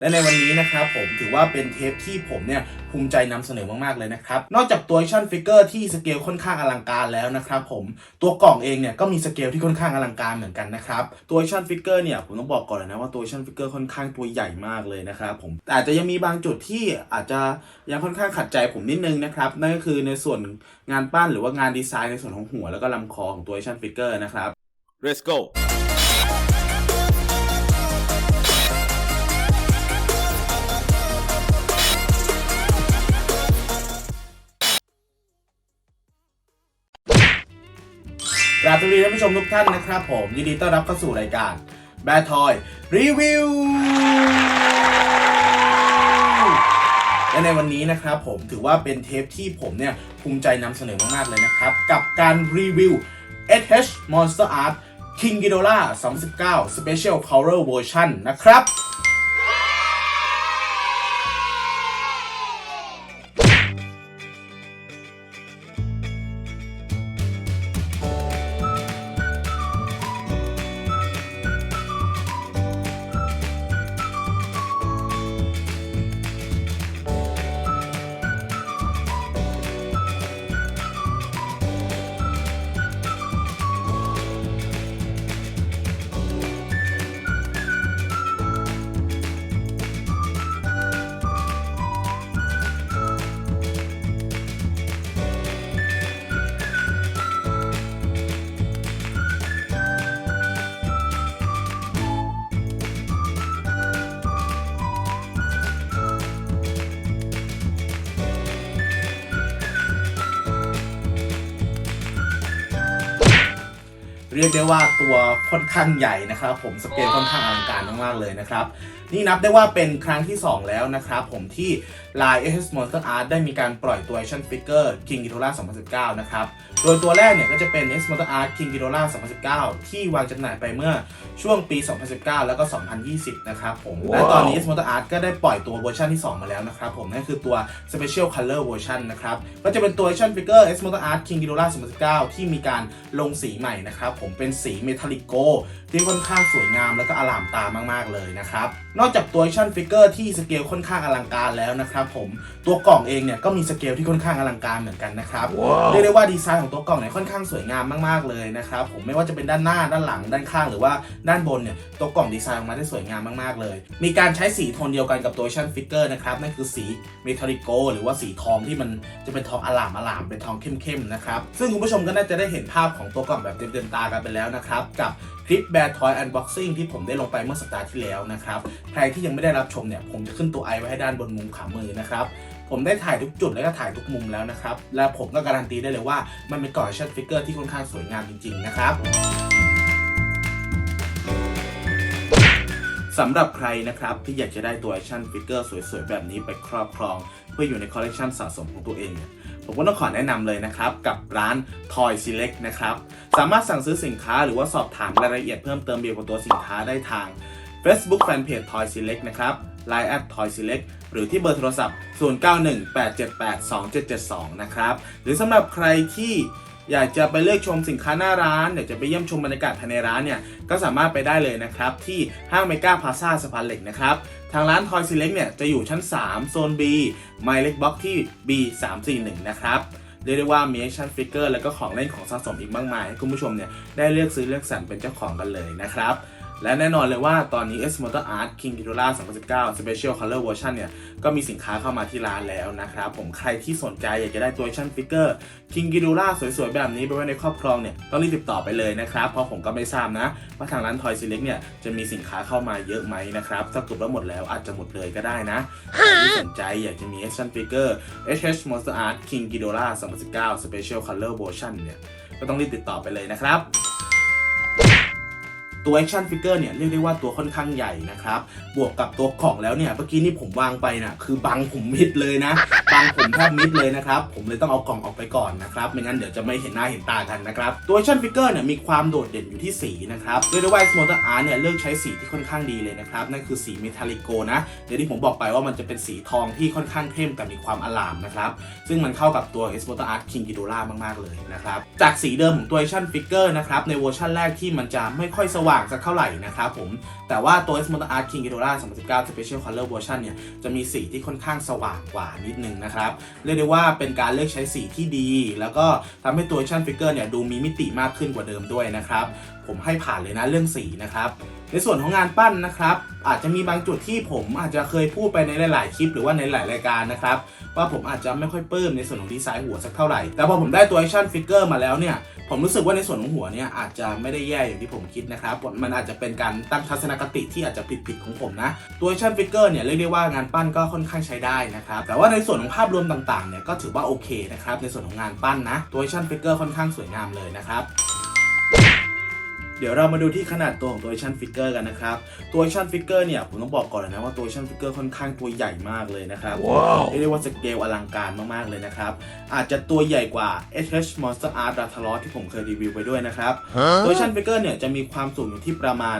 และในวันนี้นะครับผมถือว่าเป็นเทปที่ผมเนี่ยภูมิใจนำเสนอมาก ๆ เลยนะครับ นอกจากตัวแอคชั่นฟิกเกอร์ที่สเกลค่อนข้างอลังการแล้วนะครับผมตัวกล่องเองเนี่ยก็มีสเกลที่ค่อนข้างอลังการเหมือนกันนะครับตัวแอคชั่นฟิกเกอร์เนี่ยผมต้องบอกก่อนเลยนะว่าตัวแอคชั่นฟิกเกอร์ค่อนข้างตัวใหญ่มากเลยนะครับผมแต่อาจจะยังมีบางจุดที่อาจจะยังค่อนข้างขัดใจผมนิดนึงนะครับนั่นก็คือในส่วนงานปั้นหรือว่างานดีไซน์ในส่วนของหัวแล้วก็ลำคอของตัวแอคชั่นฟิกเกอร์นะครับ Let's go ราบสวัสดีท่านผู้ชมทุกท่านนะครับผม ยินดีต้อนรับเข้าสู่รายการแบททอยรีวิวและในวันนี้นะครับผมถือว่าเป็นเทปที่ผมเนี่ย ภูมิใจนำเสนอมาก ๆ เลยนะครับ กับการรีวิว SH Monster Art King Ghidorah 2019 Special Color Version นะครับ รียกได้ว่าตัวค่อนข้างใหญ่นะครับ ผมสเกลค่อนข้างอลังการมากๆเลยนะครับ นี่นับได้ว่าเป็นครั้งที่ 2 แล้วนะครับผมที่ Line SS Monster Art ได้มีการปล่อยตัว Action Figure King Ghidorah 2019 นะครับโดยตัวแรกเนี่ยก็จะเป็น S Monster Art King Ghidorah 2019 ที่วางจำหน่ายไปเมื่อช่วงปี 2019 แล้วก็ 2020 นะครับผมและตอนนี้ S Monster Art ก็ได้ปล่อยตัวเวอร์ชันที่ 2 มาแล้วนะครับผมนั่นคือตัว Special Color Version นะครับ ก็จะเป็นตัว Action Figure S Monster Art King Ghidorah 2019 ที่มีการลงสีใหม่นะครับผมเป็นสีเมทัลลิโกที่ค่อนข้างสวยงามแล้วก็อลามตามาก ๆ เลยนะครับ นอกจากตัว Action Figure ที่สเกลค่อนข้างอลังการแล้วนะครับผมตัวกล่องเองเนี่ยก็มีสเกลที่ค่อนข้างอลังการเหมือนกันนะครับเรียกได้ว่าดีไซน์ของตัวกล่องเนี่ยค่อนข้างสวยงามมากๆเลยนะครับผมไม่ว่าจะเป็นด้านหน้าด้านหลังด้านข้างหรือว่าด้านบนเนี่ยตัวกล่องดีไซน์ออกมาได้สวยงามมากๆเลย มีการใช้สีโทนเดียวกันกับตัวชั่นฟิกเกอร์นะครับนั่นคือสีเมทัลลิโกหรือว่าสีทองที่มันจะเป็นทองอลามอลามเป็นทองเข้มๆนะครับซึ่งคุณผู้ชมก็น่าจะได้เห็นภาพของตัวกล่องแบบเต็มๆตากันไปแล้วนะครับกับคลิปแบร์ทอยอันบ็อกซิ่งที่ผมได้ลงไปเมื่อสัปดาห์ที่แล้วนะครับ ใครที่ยังไม่ได้รับชมเนี่ย ผมจะขึ้นตัวไอไว้ให้ด้านบนมุมขวามือนะครับ ผมได้ถ่ายทุกจุดแล้วก็ถ่ายทุกมุมแล้วนะครับ และผมก็การันตีได้เลยว่ามันเป็นกล่องชั่นฟิกเกอร์ที่ค่อนข้างสวยงามจริงๆนะครับสำหรับใครนะครับที่อยากจะได้ตัวแอคชั่นฟิกเกอร์สวยๆ แบบนี้ไปครอบครอง เพื่ออยู่ในคอลเลกชันสะสมของตัวเองเนี่ยผมก็ต้องขอแนะนำเลยนะครับ กับร้าน Toy Select นะครับ สามารถสั่งซื้อสินค้าหรือว่าสอบถามรายละเอียดเพิ่มเติมเกี่ยวกับตัวสินค้าได้ทาง Facebook Fanpage Toy Select นะครับ Line at Toy Select หรือที่เบอร์โทรศัพท์ 0918782772 นะครับ หรือสำหรับใครที่อยากจะไปเลือกชมสินค้าหน้าร้านอยากจะไปเยี่ยมชมบรรยากาศภายในร้านเนี่ยก็สามารถไปได้เลยนะครับ ที่ห้างเมกาพาซาสะพานเหล็กนะครับ ทางร้าน Toy Select เนี่ยจะอยู่ชั้น 3 โซน B ไมล์เล็กบ็อกที่ B 3 4 1 นะครับเรียกได้ว่ามี action figure แล้วก็ของเล่นของสะสมอีกมากมายให้คุณผู้ชมเนี่ยได้เลือกซื้อเลือกสรรเป็นเจ้าของกันเลยนะครับ และแน่นอนเลยว่าตอนนี้ S Motor Art King Ghidorah 2019 Special Color Version เนี่ย ก็มีสินค้าเข้ามาที่ร้านแล้วนะครับ ผมใครที่สนใจอยากจะได้ตัว action figure King Ghidorah สวยๆ แบบนี้ไปไว้ในครอบครองเนี่ย ต้องรีบติดต่อไปเลยนะครับ เพราะผมก็ไม่ทราบนะ ว่าทางร้าน Toy Select เนี่ย จะมีสินค้าเข้ามาเยอะไหมนะครับ ถ้าเกิดว่าหมดแล้วอาจจะหมดเลยก็ได้นะใครที่สนใจอยากจะมี action figure HH Monster Art King Ghidorah 2019 Special Color Version เนี่ยก็ต้องรีบติดต่อไปเลยนะครับ ตัว action figure เนี่ยเรียกได้ว่าตัวค่อนข้างใหญ่นะครับ บวกกับตัวกล่องแล้วเนี่ยเมื่อกี้นี่ผมวางไปนะคือบังผมมิดเลยนะบังผมแทบมิดเลยนะครับ ผมเลยต้องเอากล่องออกไปก่อนนะครับไม่งั้นเดี๋ยวจะไม่เห็นหน้าเห็นตากันนะครับตัว action figure เนี่ยมีความโดดเด่นอยู่ที่สีนะครับเรียกได้ว่า Motor Art เนี่ยเลือกใช้สีที่ค่อนข้างดีเลยนะครับนั่นคือสีเมทัลลิโกนะเดี๋ยวที่ผมบอกไปว่ามันจะเป็นสีทองที่ค่อนข้างเข้มแต่มีความอลามนะครับซึ่งมันเข้ากับตัว S Motor Art King Ghidorah มากๆเลยนะครับจากสีเดิมของตัว Action Figure นะครับในเวอร์ชันแรกที่มันจะไม่ค่อยสวางสักเท่าไหร่นะครับผม แต่ว่าตัว S Motor Art King Ghidorah 2019 Special Color Version เนี่ยจะมีสีที่ค่อนข้างสว่างกว่านิดนึงนะครับ เรียกได้ว่าเป็นการเลือกใช้สีที่ดี แล้วก็ทำให้ตัว action figure เนี่ยดูมีมิติมากขึ้นกว่าเดิมด้วยนะครับ ผมให้ผ่านเลยนะเรื่องสีนะครับ ในส่วนของงานปั้นนะครับ อาจจะมีบางจุดที่ผมอาจจะเคยพูดไปในหลาย ๆ คลิปหรือว่าในหลายรายการนะครับ ว่าผมอาจจะไม่ค่อยปลื้มในส่วนของดีไซน์หัวสักเท่าไหร่ แต่พอผมได้ตัว action figure มาแล้วเนี่ย ผมรู้สึกว่าในส่วนของหัวเนี่ยอาจจะไม่ได้แย่อย่างที่ผมคิดนะครับ มันอาจจะเป็นการตั้งทัศนคติที่อาจจะผิดๆของผมนะ ตัว action figure เนี่ยเรียกได้ว่างานปั้นก็ค่อนข้างใช้ได้นะครับ แต่ว่าในส่วนของภาพรวมต่าง ๆ เนี่ยก็ถือว่าโอเคนะครับ ในส่วนของงานปั้นนะ ตัว action figure ค่อนข้างสวยงามเลยนะครับ เดี๋ยวเรามาดูที่ขนาดตัวของตัว action figure กันนะครับ ตัว action figure เนี่ยผมต้องบอกก่อนเลยนะว่าตัว action figure ค่อนข้างตัวใหญ่มากเลยนะครับเรียกได้ว่าสเกลอลังการมากๆเลยนะครับ อาจจะตัวใหญ่กว่า HH Monster Art r a t a l o t ที่ผมเคยรีวิวไปด้วยนะครับตัว Action Figure เนี่ยจะมีความสูงอยู่ที่ประมาณ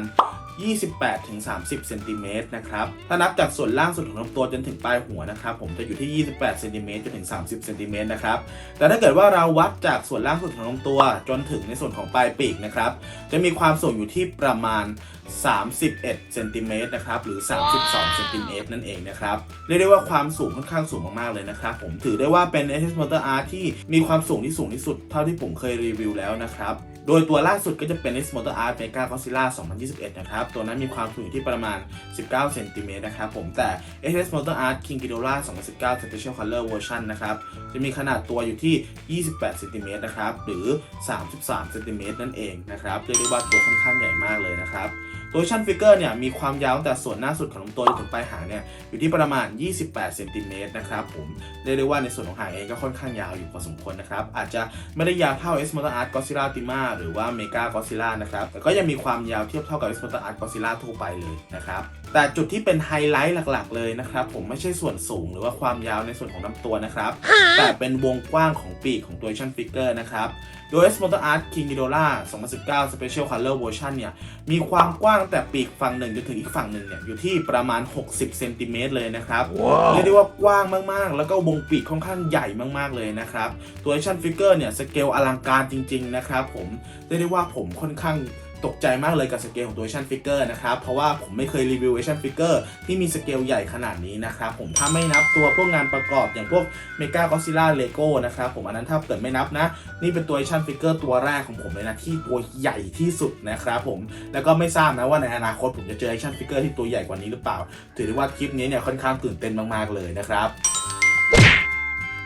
28-30เซนติเมตรนะครับ ถ้านับจากส่วนล่างสุดของลำตัวจนถึงปลายหัวนะครับ ผมจะอยู่ที่ 28เซนติเมตรจนถึง 30เซนติเมตรนะครับ แต่ถ้าเกิดว่าเราวัดจากส่วนล่างสุดของลำตัวจนถึงในส่วนของปลายปีกนะครับ จะมีความสูงอยู่ที่ประมาณ 31เซนติเมตรนะครับ หรือ 32เซนติเมตรนั่นเองนะครับ เรียกได้ว่าความสูงค่อนข้างสูงมากๆเลยนะครับ ผมถือได้ว่าเป็น HS Motor Art ที่มีความสูงที่สูงที่สุดเท่าที่ผมเคยรีวิวแล้วนะครับ โดยตัวล่าสุดก็จะเป็น X Motor Art Mega Godzilla 2021 นะครับ ตัวนั้นมีความสูงอยู่ที่ประมาณ 19 เซนติเมตรนะครับผม แต่ SS Motor Art King Ghidorah 2019 Special Color Version นะครับ จะมีขนาดตัวอยู่ที่ 28 เซนติเมตรนะครับ หรือ 33 เซนติเมตรนั่นเองนะครับ เรียกได้ว่าตัวค่อนข้างใหญ่มากเลยนะครับ ตัวชั่นฟิกเกอร์เนี่ยมีความยาวตั้งแต่ส่วนหน้าสุดของลำตัวจนถึงปลายหางเนี่ยอยู่ที่ประมาณ 28 เซนติเมตรนะครับผมเรียกได้ว่าในส่วนของหางเองก็ค่อนข้างยาวอยู่พอสมควรนะครับ อาจจะไม่ได้ยาวเท่า S Motor Art Godzilla Tima หรือว่า Mega Godzilla นะครับแต่ก็ยังมีความยาวเทียบเท่ากับ S Motor Art Godzilla ทั่วไปเลยนะครับ แต่จุดที่เป็นไฮไลท์หลักๆ เลยนะครับ ผมไม่ใช่ส่วนสูงหรือว่าความยาวในส่วนของลำตัวนะครับ แต่เป็นวงกว้างของปีกของตัวชั่นฟิกเกอร์นะครับ โดย S Motor Art King Ghidorah 2019 Special Color Version เนี่ย มีความกว้างตั้งแต่ปีกฝั่งหนึ่งจนถึงอีกฝั่งหนึ่งเนี่ย อยู่ที่ประมาณ 60เซนติเมตรเลยนะครับเรียกได้ว่ากว้างมากๆ แล้วก็วงปีกค่อนข้างใหญ่มากๆเลยนะครับ ตัว Action Figure เนี่ยสเกลอลังการจริง ๆ นะครับผมเรียกได้ว่าผมค่อนข้าง ตกใจมากเลยกับสเกลของตัว Action Figure นะครับ เพราะว่าผมไม่เคยรีวิว Action Figure ที่มีสเกลใหญ่ขนาดนี้นะครับผมถ้าไม่นับตัวพวกงานประกอบอย่างพวก Mega Godzilla Lego นะครับผมอันนั้นถ้าเกิดไม่นับนะ นี่เป็นตัว Action Figure ตัวแรกของผมเลยนะ ที่ตัวใหญ่ที่สุดนะครับผมแล้วก็ไม่ทราบนะว่าในอนาคตผมจะเจอ Action Figure ที่ตัวใหญ่กว่านี้หรือเปล่า ถือได้ว่าคลิปนี้เนี่ยค่อนข้างตื่นเต้นมากๆเลยนะครับ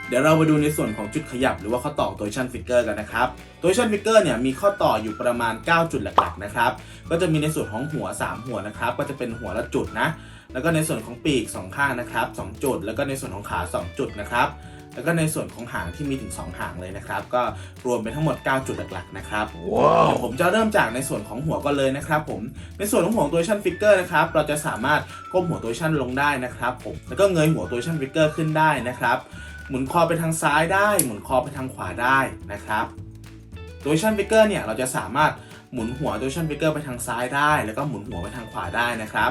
เดี๋ยวเรามาดูในส่วนของจุดขยับหรือว่าข้อต่อของตัวชั่นฟิกเกอร์กันนะครับตัวชั่นฟิกเกอร์เนี่ยมีข้อต่ออยู่ประมาณ 9 จุดหลักๆนะครับก็จะมีในส่วนของหัว 3 หัวนะครับก็จะเป็นหัวละจุดนะแล้วก็ในส่วนของปีก 2 ข้างนะครับ2จุด แล้วก็ในส่วนของขา 2 จุดนะครับแล้วก็ในส่วนของหางที่มีถึง 2 หางเลยนะครับ ก็รวมเป็นทั้งหมด 9 จุดหลักๆนะครับเดี๋ยวผมจะเริ่มจากในส่วนของหัวก่อนเลยนะครับผม ในส่วนของหัวตัวชั่นฟิกเกอร์นะครับ เราจะสามารถก้มหัวตัวชั่นลงได้นะครับผม แล้วก็เงยหัวตัวชั่นฟิกเกอร์ขึ้นได้นะครับ หมุนคอไปทางซ้ายได้ หมุนคอไปทางขวาได้นะครับตัวชั่นฟิกเกอร์เนี่ยเราจะสามารถหมุนหัวตัวชั่นฟิกเกอร์ไปทางซ้ายได้ แล้วก็หมุนหัวไปทางขวาได้นะครับ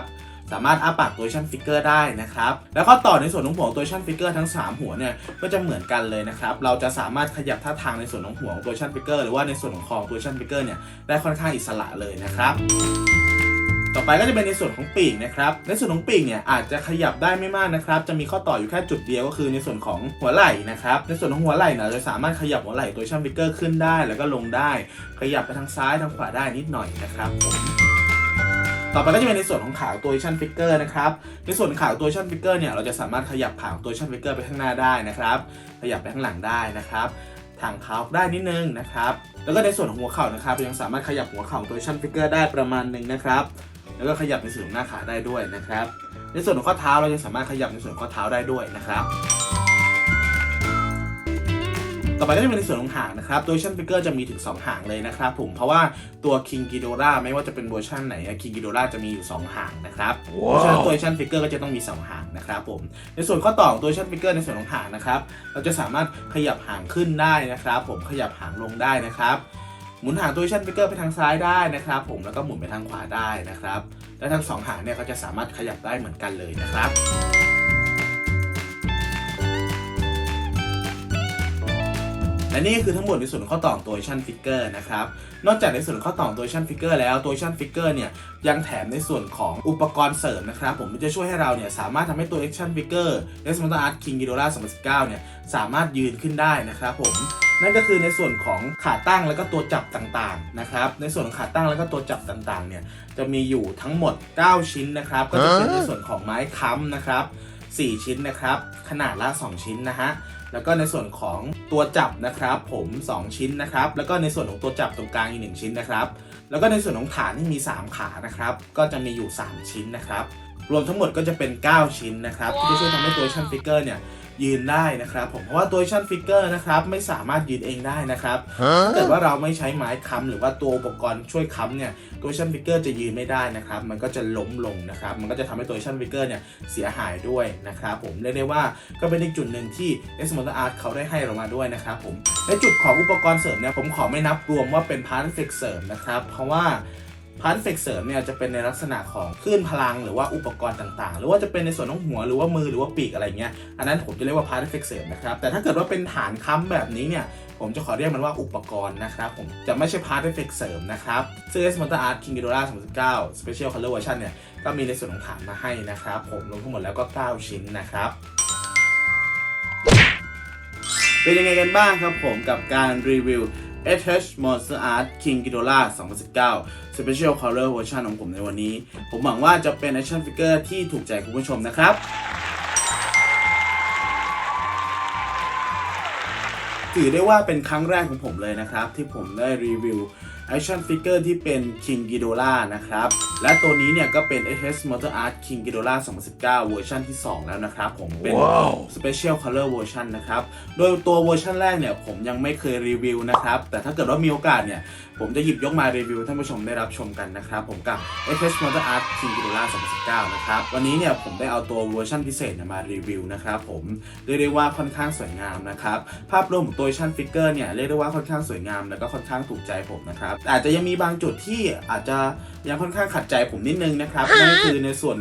สามารถอ้าปากตัวชั่นฟิกเกอร์ได้นะครับ แล้วก็ต่อในส่วนของหัวตัวชั่นฟิกเกอร์ทั้ง 3 หัวเนี่ยก็จะเหมือนกันเลยนะครับ เราจะสามารถขยับท่าทางในส่วนของหัวตัวชั่นฟิกเกอร์หรือว่าในส่วนของคอตัวชั่นฟิกเกอร์เนี่ยได้ค่อนข้างอิสระเลยนะครับ ต่อไปก็จะเป็นในส่วนของปีกนะครับในส่วนของปีกเนี่ยอาจจะขยับได้ไม่มากนะครับจะมีข้อต่ออยู่แค่จุดเดียวก็คือในส่วนของหัวไหล่นะครับในส่วนของหัวไหล่เนี่ยเราจะสามารถขยับหัวไหล่ตัวชั่นฟิกเกอร์ขึ้นได้ แล้วก็ลงได้ ขยับไปทางซ้ายทางขวาได้นิดหน่อยนะครับผมต่อไปก็จะเป็นในส่วนของขาตัวชั่นฟิกเกอร์นะครับ ในส่วนขาตัวชั่นฟิกเกอร์เนี่ยเราจะสามารถขยับขาตัวชั่นฟิกเกอร์ไปข้างหน้าได้นะครับ ขยับไปข้างหลังได้นะครับทางเท้าได้นิดนึงนะครับ แล้วก็ในส่วนของหัวเข่านะครับ ยังสามารถขยับหัวเข่าตัวชั่นฟิกเกอร์ได้ประมาณหนึ่งนะครับ แล้วก็ขยับในส่วนของหน้าขาได้ด้วยนะครับ ในส่วนของข้อเท้าเราจะสามารถขยับในส่วนของข้อเท้าได้ด้วยนะครับ ต่อไปก็จะเป็นในส่วนของหางนะครับตัวชั่นฟิกเกอร์จะมีถึง 2 หางเลยนะครับผม เพราะว่าตัว King Ghidorah ไม่ว่าจะเป็นเวอร์ชันไหน King Ghidorah จะมีอยู่ 2 หางนะครับเพราะฉะนั้นตัวชั่นฟิกเกอร์ก็จะต้องมี 2 หางนะครับผม ในส่วนข้อต่อของตัวชั่นฟิกเกอร์ในส่วนของหางนะครับ เราจะสามารถขยับหางขึ้นได้นะครับ ผม ขยับหางลงได้นะครับ หมุนหางตัวชั่นฟิกเกอร์ไปทางซ้ายได้นะครับ ผมแล้วก็หมุนไปทางขวาได้นะครับ และทั้งสองหางเนี่ยก็จะสามารถขยับได้เหมือนกันเลยนะครับและนี่คือทั้งหมดในส่วนของข้อต่อตัว action figure นะครับ นอกจากในส่วนของข้อต่อตัว action figure แล้วตัว action figure เนี่ยยังแถมในส่วนของอุปกรณ์เสริมนะครับ ผมมันจะช่วยให้เราเนี่ยสามารถทำให้ตัว action figure d e s m o n t Art King Ghidorah 2019เนี่ยสามารถยืนขึ้นได้นะครับผม นั่นก็คือในส่วนของขาตั้งแล้วก็ตัวจับต่างๆนะครับ ในส่วนของขาตั้งแล้วก็ตัวจับต่างๆเนี่ยจะมีอยู่ทั้งหมด 9 ชิ้นนะครับ ก็จะเป็นในส่วนของไม้ค้ำนะครับ 4 ชิ้นนะครับ ขนาดละ 2 ชิ้นนะฮะแล้วก็ในส่วนของตัวจับนะครับ ผม 2 ชิ้นนะครับ แล้วก็ในส่วนของตัวจับตรงกลางอีก 1 ชิ้นนะครับ แล้วก็ในส่วนของฐานที่มี 3 ขานะครับ ก็จะมีอยู่ 3 ชิ้นนะครับ รวมทั้งหมดก็จะเป็น 9 ชิ้นนะครับ ที่จะช่วยทำให้ตัวชั่นฟิกเกอร์เนี่ย ยืนได้นะครับผมเพราะว่าตัวชั่นฟิกเกอร์นะครับไม่สามารถยืนเองได้นะครับถ้าเกิดว่าเราไม่ใช้ไม้ค้ำหรือว่าตัวอุปกรณ์ช่วยค้ำเนี่ยตัวชั่นฟิกเกอร์จะยืนไม่ได้นะครับ มันก็จะล้มลงนะครับ มันก็จะทำให้ตัวชั่นฟิกเกอร์เนี่ยเสียหายด้วยนะครับผมเรียกได้ว่าก็เป็นอีกจุดหนึ่งที่ s m o t o Art เขาได้ให้เรามาด้วยนะครับผมในจุดของอุปกรณ์เสริมเนี่ยผมขอไม่นับรวมว่าเป็นพาร์ทเฟกเสริมนะครับเพราะว่า พาร์ทเฟกเสริมเนี่ยจะเป็นในลักษณะของคลื่นพลังหรือว่าอุปกรณ์ต่างๆ หรือว่าจะเป็นในส่วนของหัวหรือว่ามือหรือว่าปีกอะไรเงี้ยอันนั้นผมจะเรียกว่าพาร์ทเฟกเสริมนะครับแต่ถ้าเกิดว่าเป็นฐานค้ำแบบนี้เนี่ยผมจะขอเรียกมันว่าอุปกรณ์นะครับผมจะไม่ใช่พาร์ทเฟกเสริมนะครับซึ่ง S m o t o Art King Ghidorah 2019 Special Color Version เนี่ยก็มีในส่วนของฐานมาให้นะครับผมรวมทั้งหมดแล้วก็ 9 ชิ้นนะครับเป็นยังไงกันบ้างครับผมกับการรีวิว SH Monster Art King Ghidorah 2019 Special Color Version ของผมในวันนี้ ผมหวังว่าจะเป็น action figure ที่ถูกใจคุณผู้ชมนะครับถือได้ว่าเป็นครั้งแรกของผมเลยนะครับ ที่ผมได้รีวิว Action Figure ที่เป็น King Ghidorah นะครับ และตัวนี้เนี่ยก็เป็น HS Motor Art King Ghidorah 2019 เวอร์ชันที่ 2 แล้วนะครับ ผมเป็น Special Color Version นะครับ โดยตัวเวอร์ชันแรกเนี่ยผมยังไม่เคยรีวิวนะครับ แต่ถ้าเกิดว่ามีโอกาสเนี่ย ผมจะหยิบยกมารีวิวให้ท่านผู้ชมได้รับชมกันนะครับ ผมกับ HS Motor Art King Ghidorah 2019 นะครับ วันนี้เนี่ยผมได้เอาตัวเวอร์ชันพิเศษเนี่ยมารีวิวนะครับผมเรียกได้ว่าค่อนข้างสวยงามนะครับภาพรวมของตัวชั่นฟิกเกอร์เนี่ยเรียกได้ว่าค่อนข้างสวยงามแล้วก็ค่อนข้างถูกใจผมนะครับแต่อาจจะยังมีบางจุดที่อาจจะยังค่อนข้างขัดใจผมนิดนึงนะครับนั่นก็คือในส่วน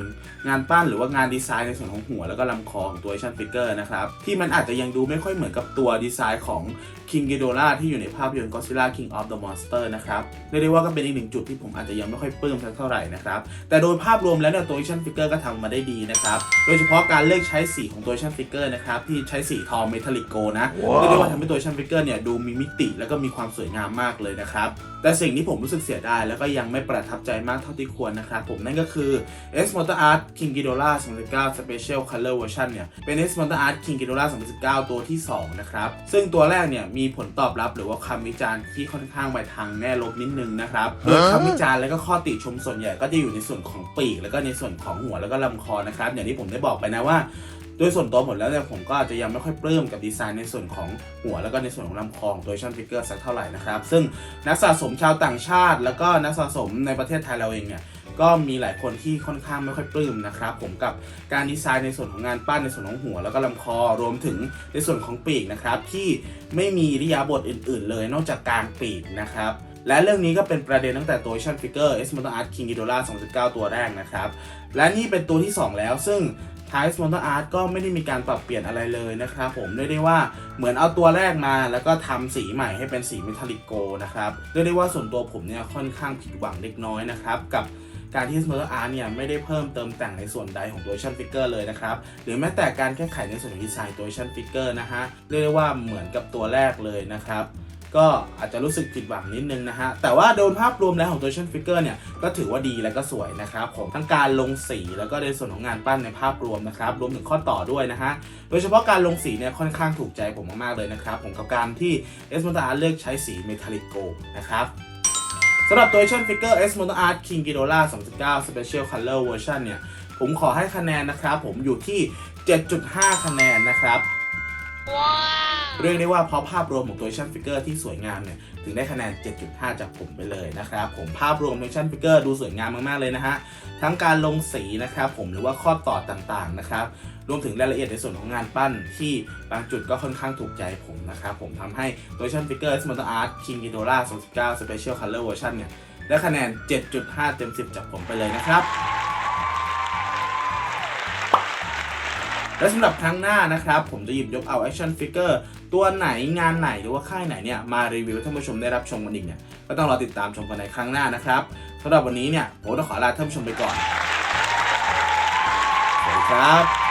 งานปั้นหรือว่างานดีไซน์ในส่วนของหัวแล้วก็ลำคอของตัวชั่นฟิกเกอร์นะครับที่มันอาจจะยังดูไม่ค่อยเหมือนกับตัวดีไซน์ของ King Ghidorah ที่อยู่ในภาพยนตร์ Godzilla King of the Monster นะครับเรียกได้ว่าก็เป็นอีกหนึ่งจุดที่ผมอาจจะยังไม่ค่อยปลื้มสักเท่าไหร่นะครับ แต่โดยภาพรวมแล้วเนี่ยตัว action figure ก็ทำมาได้ดีนะครับ โดยเฉพาะการเลือกใช้สีของตัว action figure นะครับ ที่ใช้สีทองเมทัลลิกโกนะเรียกได้ว่าทำให้ตัว action figure เนี่ยดูมีมิติแล้วก็มีความสวยงามมากเลยนะครับแต่สิ่งที่ผมรู้สึกเสียดายแล้วก็ยังไม่ประทับใจมากเท่าที่ควรนะครับผมนั่นก็คือ S Motor Art King Ghidorah 2019 Special Color Version เนี่ยเป็น S Motor Art King Ghidorah 2019 ตัวที่ 2 นะครับซึ่งตัวแรกเนี่ยมีผลตอบรับหรือว่าคำวิจารณ์ที่ค่อนข้างไปทางแง่ลบนิดนึงนะครับโดยคำวิจารณ์และก็ข้อติชมส่วนใหญ่ก็จะอยู่ในส่วนของปีก แล้วก็ในส่วนของหัวแล้วก็ลำคอนะครับ อย่างที่ผมได้บอกไปนะว่าโดยส่วนตัวผมแล้วเนี่ยผมก็อาจจะยังไม่ค่อยปลื้มกับดีไซน์ในส่วนของหัวแล้วก็ในส่วนของลำคอของตัวชั่นฟิกเกอร์สักเท่าไหร่นะครับ ซึ่งนักสะสมชาวต่างชาติ แล้วก็นักสะสมในประเทศไทยเราเองเนี่ย ก็มีหลายคนที่ค่อนข้างไม่ค่อยปลื้มนะครับผมกับการดีไซน์ในส่วนของงานปั้นในส่วนของหัว แล้วก็ลำคอรวมถึงในส่วนของปีกนะครับที่ไม่มีริยาบถอื่น ๆ เลยนอกจากกลารปีกนะครับและเรื่องนี้ก็เป็นประเด็นตั้งแต่ตัวชั่นฟิกเกอร์ S Motor Art King Ghidorah 2019ตัวแรกนะครับ และนี่เป็นตัวที่ 2 แล้วซึ่งทาง S Motor Art ก็ไม่ได้มีการปรับเปลี่ยนอะไรเลยนะครับผมเรียกได้ว่าเหมือนเอาตัวแรกมาแล้วก็ทำสีใหม่ให้เป็นสีเมทัลลิกโกนะครับเรียกได้ว่าส่วนตัวผมเนี่ยค่อนข้างผิดหวังเล็กน้อยนะครับกับ การที่ Smurf Art เนี่ยไม่ได้เพิ่มเติมแต่งในส่วนใดของตัว action figure เลยนะครับ หรือแม้แต่การแก้ไขในส่วนของดีไซน์ตัว action figure นะฮะเรียกได้ว่าเหมือนกับตัวแรกเลยนะครับก็อาจจะรู้สึกผิดหวังนิดนึงนะฮะ แต่ว่าโดยภาพรวมแล้วของตัว action figure เนี่ย ก็ถือว่าดีและก็สวยนะครับผมทั้งการลงสีแล้วก็ในส่วนของงานปั้นในภาพรวมนะครับ รวมถึงข้อต่อด้วยนะฮะ โดยเฉพาะการลงสีเนี่ยค่อนข้างถูกใจผมมากๆเลยนะครับ ผมกับการที่ S m o t o Art เลือกใช้สี Metallic Gold นะครับ สำหรับตัว action figure S Motor Art King Ghidorah 2019 Special Color Version เนี่ย ผมขอให้คะแนนนะครับ ผมอยู่ที่ 7.5 คะแนนนะครับ เรียกได้ว่าเพราะภาพรวมของตัว action figure ที่สวยงามเนี่ย ถึงได้คะแนน 7.5 จากผมไปเลยนะครับ ผมภาพรวม action figure ดูสวยงามมาก ๆ เลยนะฮะ ทั้งการลงสีนะครับผมหรือว่าข้อต่อต่างๆนะครับ รวมถึงรายละเอียดในส่วนของงานปั้นที่บางจุดก็ค่อนข้างถูกใจผมนะครับผมทำให้ตัว action figure S Motor Art King Ghidorah 29 Special Color Version เนี่ยได้คะแนน 7.5 เต็ม 10 จากผมไปเลยนะครับและสำหรับครั้งหน้านะครับ ผมจะหยิบยกเอา action figure ตัวไหนงานไหนหรือว่าค่ายไหนเนี่ย มารีวิวให้ท่านผู้ชมได้รับชมกันอีกเนี่ย ก็ต้องรอติดตามชมกันในครั้งหน้านะครับสำหรับวันนี้เนี่ยผมต้องขอลาท่านผู้ชมไปก่อน สวัสดีครับ